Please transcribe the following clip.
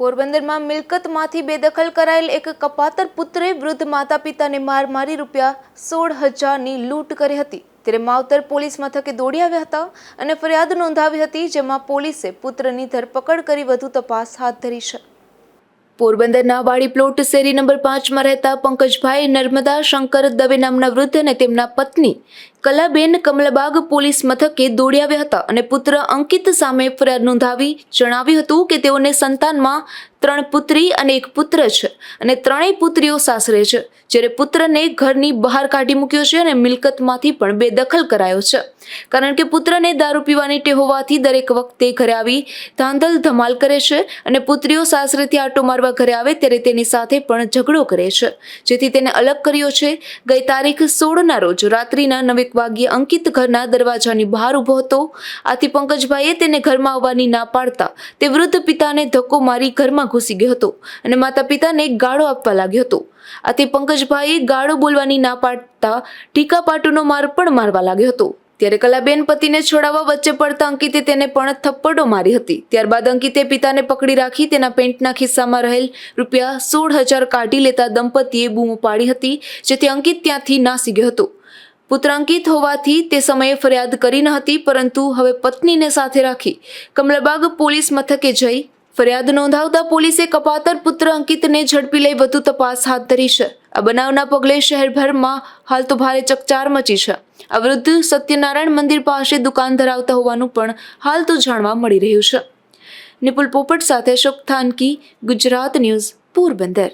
પોરબંદરમાં મિલકતમાંથી બેદખલ કરાયેલ એક કપાતર પુત્રે વૃદ્ધ માતા પિતાને માર મારી રૂપિયા સોળ હજારની લૂંટ કરી હતી. ત્યારે માવતર પોલીસ મથકે દોડી આવ્યા હતા અને ફરિયાદ નોંધાવી હતી, જેમાં પોલીસે પુત્રની ધરપકડ કરી વધુ તપાસ હાથ ધરી છે. પોરબંદરના વાડી પ્લોટ શેરી નંબર પાંચમાં રહેતા પંકજભાઈ નર્મદા, શંકર દવે નામના વૃદ્ધ અને તેમના પત્ની કલાબેન કમલબાગ પોલીસ મથકે દોડી આવ્યા હતા અને પુત્ર અંકિત સામે ફરિયાદ નોંધાવી જણાવ્યું હતું કે તેઓને સંતાનમાં ત્રણ પુત્રી અને એક પુત્ર છે. અને ત્રણેય પુત્રીઓ સાસરે છે, જ્યારે પુત્રને ઘરની બહાર કાઢી મૂક્યો છે અને મિલકતમાંથી પણ બેદખલ કરાયો છે. કારણ કે પુત્રને દારૂ પીવાની ટેવ હોવાથી દરેક વખતે ઘરે આવી ધાંધલ ધમાલ કરે છે અને પુત્રીઓ સાસરેથી આટો મારવા ઘરે આવે ત્યારે તેની સાથે પણ ઝઘડો કરે છે. જેથી તેને અલગ કર્યો છે. ગઈ તારીખ સોળના રોજ રાત્રિના નવેક વાગ્યે અંકિત ઘરના દરવાજાની બહાર ઊભો હતો. આથી પંકજભાઈએ તેને ઘરમાં આવવાની ના પાડતા તે વૃદ્ધ પિતાને ધક્કો મારી ઘરમાં ઘૂસી ગયો હતો અને માતા પિતાને ગાળો આપવા લાગ્યો હતો. આથી પંકજભાઈએ ગાળો બોલવાની ના પાડતા ટીકા પાટુનો માર પણ મારવા લાગ્યો હતો. ત્યારે કલાબેન પતિને છોડાવવા વચ્ચે પડતા અંકિતે તેને પણ થપ્પડો મારી હતી. ત્યારબાદ અંકિતે પિતાને પકડી રાખી તેના પેન્ટના ખિસ્સામાં રહેલ રૂપિયા સોળ હજાર કાઢી લેતા દંપતીએ બૂમો પાડી હતી, જેથી અંકિત ત્યાંથી નાસી ગયો હતો. પુત્ર અંકિત હોવાથી તે સમયે ફરિયાદ કરી ન હતી, પરંતુ હવે પત્નીને સાથે રાખી કમલાબાગ પોલીસ મથકે જઈ ફરિયાદ નોંધાવતા પોલીસે કપાતર પુત્ર અંકિતને ઝડપી લઈ વધુ તપાસ હાથ ધરી છે. આ બનાવના પગલે શહેરભરમાં હાલ તો ભારે ચકચાર મચી છે. આ વૃદ્ધ સત્યનારાયણ મંદિર પાસે દુકાન ધરાવતા હોવાનું પણ હાલ તો જાણવા મળી રહ્યું છે. નિપુલ પોપટ સાથે અશોક થાનકી, ગુજરાત ન્યૂઝ, પોરબંદર.